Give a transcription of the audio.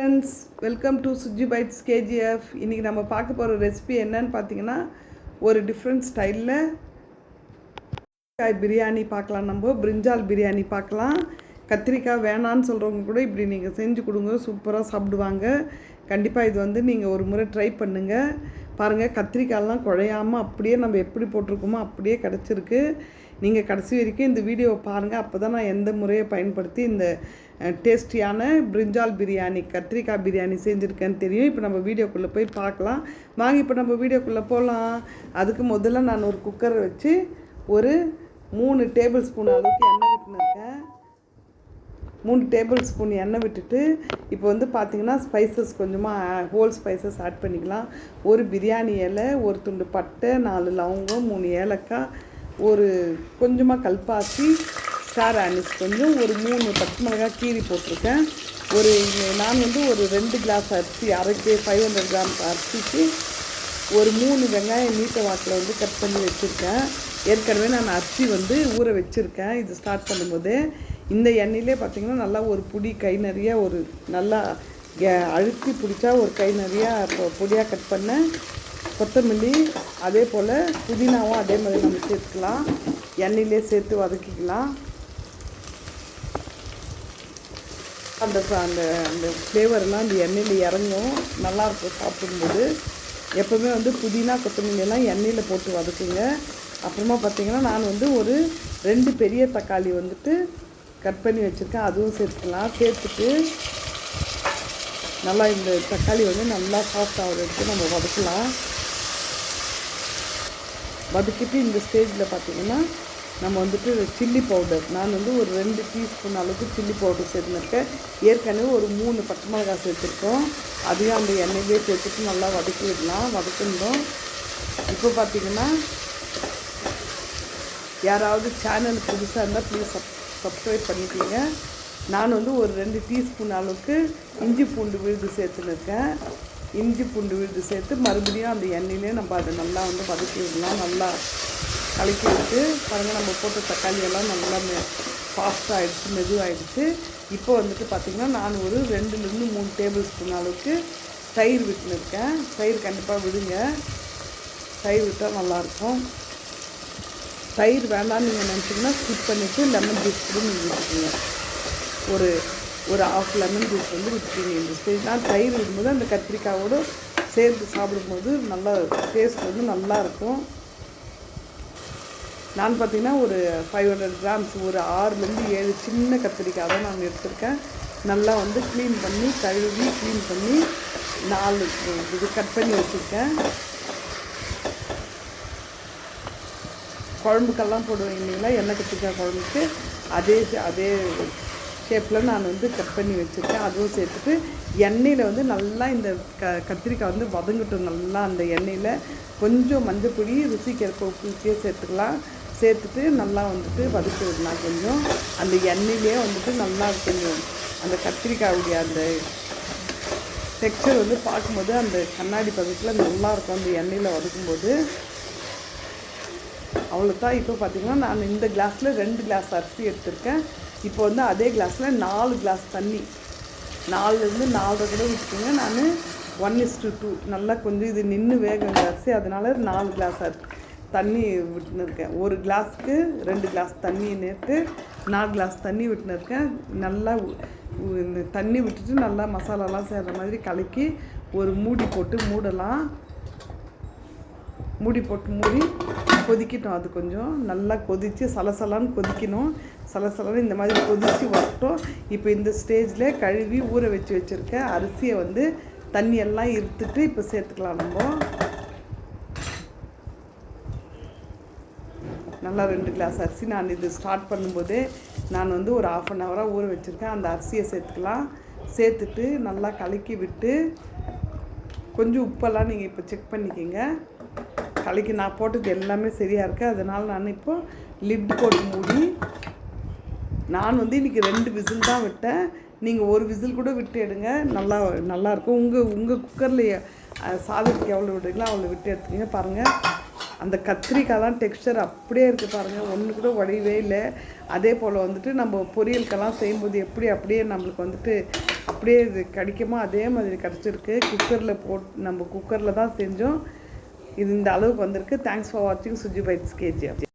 Friends welcome to Suji bites KGF இன்றைக்கி நம்ம பார்க்க போகிற ரெசிபி என்னன்னு பார்த்தீங்கன்னா ஒரு டிஃப்ரெண்ட் ஸ்டைலில் காய் பிரியாணி பார்க்கலாம் நம்ம பிரிஞ்சால் பிரியாணி பார்க்கலாம். கத்திரிக்காய் வேணான்னு சொல்கிறவங்க கூட இப்படி நீங்கள் செஞ்சு கொடுங்க சூப்பராக சாப்பிடுவாங்க. கண்டிப்பாக இது வந்து நீங்கள் ஒரு முறை ட்ரை பண்ணுங்கள் பாருங்கள் கத்திரிக்காயெல்லாம் குழையாமல் அப்படியே நம்ம எப்படி போட்டிருக்கோமோ அப்படியே கிடச்சிருக்கு. நீங்கள் கடைசி வரைக்கும் இந்த வீடியோவை பாருங்கள் அப்போ தான் நான் எந்த முறையை பயன்படுத்தி இந்த டேஸ்டியான பிரிஞ்சால் பிரியாணி கத்திரிக்காய் பிரியாணி செஞ்சுருக்கேன்னு தெரியும். இப்போ நம்ம வீடியோக்குள்ளே போய் பார்க்கலாம். வாங்க இப்போ நம்ம வீடியோக்குள்ளே போகலாம் அதுக்கு முதல்ல நான் ஒரு குக்கரை வச்சு ஒரு மூணு டேபிள் ஸ்பூன் அளவுக்கு எண்ணெய் விட்டுனுருக்கேன் மூணு டேபிள் ஸ்பூன் எண்ணெய் விட்டுட்டு இப்போ வந்து பார்த்திங்கன்னா ஸ்பைசஸ் கொஞ்சமாக ஹோல் ஸ்பைசஸ் ஆட் பண்ணிக்கலாம். ஒரு பிரியாணி இலை ஒரு துண்டு பட்டை நாலு லவங்கம் மூணு ஏலக்காய் ஒரு கொஞ்சமாக கல்பாசி ஸ்டார் ஆனிஸ் கொஞ்சம் ஒரு மூணு பச்சை மிளகாய் கீரி போட்டிருக்கேன். ஒரு நான் வந்து ஒரு ரெண்டு கிளாஸ் அரிசி அரைக்கு ஃபைவ் ஹண்ட்ரட் கிராம் அரிசிக்கு ஒரு மூணு வெங்காயம் நீட்ட வாக்கில் வந்து கட் பண்ணி வச்சுருக்கேன். ஏற்கனவே நான் அரிசி வந்து ஊற வச்சுருக்கேன். இது ஸ்டார்ட் பண்ணும்போது இந்த எண்ணெயிலே பார்த்திங்கன்னா நல்லா ஒரு புடி கை நிறைய ஒரு நல்லா அழுத்தி பிடிச்சா ஒரு கை நிறையா பொடியாக கட் பண்ண கொத்தமல்லி அதே போல் புதினாவும் அதே மாதிரி நம்ம சேர்த்துக்கலாம். எண்ணெயிலே சேர்த்து வதக்கிக்கலாம். அந்த அந்த அந்த ஃப்ளேவர்லாம் அந்த எண்ணெயில் இறங்கும். நல்லாயிருக்கும் சாப்பிடும்போது. எப்போவுமே வந்து புதினா கொத்தமல்லியெல்லாம் எண்ணெயில் போட்டு வதக்குங்க. அப்புறமா பார்த்திங்கன்னா நான் வந்து ஒரு ரெண்டு பெரிய தக்காளி வந்துட்டு கட் பண்ணி வச்சுருக்கேன். அதுவும் சேர்த்துக்கலாம். சேர்த்துட்டு நல்லா இந்த தக்காளி வந்து நல்லா சாஃப்ட் ஆகிறதுக்கு நம்ம வதக்கலாம். வதக்கிட்டு இந்த ஸ்டேஜில் பார்த்திங்கன்னா நம்ம வந்துட்டு சில்லி பவுடர் நான் வந்து ஒரு ரெண்டு டீஸ்பூன் அளவுக்கு சில்லி பவுடர் சேர்த்துருக்கேன். ஏற்கனவே ஒரு மூணு பச்சை மிளகாய் சேர்த்துருக்கோம். அதையும் அந்த எண்ணெயிலே சேர்த்துட்டு நல்லா வதக்கி விடலாம். இப்போ பார்த்திங்கன்னா யாராவது சேனல் புதுசாக இருந்தால் ப்ளீஸ் சப் சப்ஸ்கிரைப் பண்ணிக்கோங்க. நான் வந்து ஒரு ரெண்டு டீஸ்பூன் அளவுக்கு இஞ்சி பூண்டு விழுது சேர்த்துருக்கேன் இஞ்சி பூண்டு விழுது சேர்த்து மறுபடியும் அந்த எண்ணெயிலே நம்ம அதை நல்லா வந்து வதக்கி விடலாம். நல்லா கலக்கி விட்டு பாருங்கள் நம்ம போட்ட தக்காளி எல்லாம் நல்லா ஃபாஸ்ட்டாக ஆகிடுச்சு மெதுவாகிடுச்சு இப்போ வந்துட்டு பார்த்திங்கன்னா நான் ஒரு ரெண்டுலேருந்து மூணு டேபிள் ஸ்பூன் அளவுக்கு தயிர் விட்டுன்னு இருக்கேன் தயிர் கண்டிப்பாக விடுங்க. தயிர் விட்டால் நல்லாயிருக்கும். தயிர் வேண்டாம்னு நீங்கள் நினச்சிங்கன்னா ஸ்கிப் பண்ணிவிட்டு லெமன் ஜூஸ் கூட நீங்கள் விட்டுக்கோங்க ஒரு ஒரு ஆஃப் லெமன் ஜூஸ் வந்து ஊற்றிக்கிங்க இந்த ஸ்டேஜ் நான் தயிர் இருக்கும்போது அந்த கத்திரிக்காயோடு சேர்த்து சாப்பிடும்போது நல்லா டேஸ்ட் வந்து நல்லாயிருக்கும் நான் பார்த்திங்கன்னா ஒரு ஃபைவ் ஹண்ட்ரட் கிராம்ஸ் ஒரு ஆறுலேருந்து ஏழு சின்ன கத்திரிக்காய் தான் நான் எடுத்திருக்கேன். நல்லா வந்து க்ளீன் பண்ணி கழுவி க்ளீன் பண்ணி நாலு இது கட் பண்ணி வச்சுருக்கேன். குழம்புக்கெல்லாம் போடுவேன் இல்லைங்களா? எண்ணெய் கத்திரிக்காய் குழம்புக்கு. அதே அதே ஷேப்பில் நான் வந்து கட் பண்ணி வச்சுருக்கேன். அதுவும் சேர்த்துட்டு எண்ணெயில் வந்து நல்லா இந்த க கத்திரிக்காய் வந்து வதங்கட்டும். நல்லா அந்த எண்ணெயில் கொஞ்சம் மஞ்சள் பொடி ருசிக்கு உப்புக்கே சேர்த்துக்கலாம். சேர்த்துட்டு நல்லா வந்துட்டு வதக்கி விடலாம் கொஞ்சம். அந்த எண்ணெயிலே வந்துட்டு நல்லா கொஞ்சம் அந்த கத்திரிக்காயுடைய அந்த டெக்ஸ்சர் வந்து பார்க்கும்போது அந்த கண்ணாடி பதத்தில் நல்லாயிருக்கும் அந்த எண்ணெயில் வதக்கும்போது அவ்வளோதான் இப்போ பார்த்திங்கன்னா நான் இந்த கிளாஸில் ரெண்டு கிளாஸ் அரிசி எடுத்திருக்கேன். இப்போ வந்து அதே கிளாஸில் நாலு கிளாஸ் தண்ணி. நாலுலேருந்து நாலரை கூட விட்டுருங்க நான் ஒன் இஸ் டு டூ நல்லா கொஞ்சம் இது நின்று வேகம் அரிசி. அதனால் நாலு கிளாஸ் அரிசி தண்ணி விட்டுன்னு இருக்கேன் ஒரு கிளாஸ்க்கு ரெண்டு கிளாஸ் தண்ணி நேற்று நாலு கிளாஸ் தண்ணி விட்டுன்னு இருக்கேன் நல்லா இந்த தண்ணி விட்டுட்டு நல்லா மசாலாலாம் சேர்கிற மாதிரி கலக்கி ஒரு மூடி போட்டு மூடலாம். மூடி போட்டு மூடி கொதிக்கட்டும். அது கொஞ்சம் நல்லா கொதித்து சலசலான்னு கொதிக்கணும். சலசலான்னு இந்த மாதிரி கொதித்து வரட்டும். இப்போ இந்த ஸ்டேஜில் கழுவி ஊற வச்சு வச்சுருக்க அரிசியை வந்து தண்ணியெல்லாம் இருத்துட்டு இப்போ சேர்த்துக்கலாம் நம்ம. நல்லா ரெண்டு கிளாஸ் அரிசி நான் இது ஸ்டார்ட் பண்ணும்போதே நான் வந்து ஒரு ஆஃப் அன் ஹவராக ஊற வச்சுருக்கேன். அந்த அரிசியை சேர்த்துக்கலாம். சேர்த்துட்டு நல்லா கலக்கி விட்டு கொஞ்சம் உப்பெல்லாம் நீங்கள் இப்போ செக் பண்ணிக்கிங்க. தலைக்கு நான் போட்டது எல்லாமே சரியாக இருக்குது அதனால் நான் இப்போது லிட் போட்டு மூடி நான் வந்து இன்றைக்கி ரெண்டு விசில் தான் விட்டேன். நீங்கள் ஒரு விசில் கூட விட்டு எடுங்க. நல்லா நல்லாயிருக்கும் உங்கள் உங்கள் குக்கரில் சாதத்துக்கு எவ்வளோ விடுறீங்களோ அவ்வளோ விட்டு எடுத்துக்கிங்க. பாருங்கள் அந்த கத்திரிக்காய்லாம் டெக்ஸ்டர் அப்படியே இருக்குது பாருங்கள் ஒன்று கூட உடையவே இல்லை. அதே போல் வந்துட்டு நம்ம பொரியலுக்கெல்லாம் செய்யும்போது எப்படி அப்படியே நம்மளுக்கு வந்துட்டு அப்படியே இது கிடைக்குமோ அதே மாதிரி கிடச்சிருக்கு. குக்கரில் போட் நம்ம குக்கரில் தான் செஞ்சோம். இது இந்த அளவுக்கு வந்திருக்கு. தேங்க்ஸ் ஃபார் வாட்சிங் சுஜி பைட்ஸ் கேஜிஎஃப்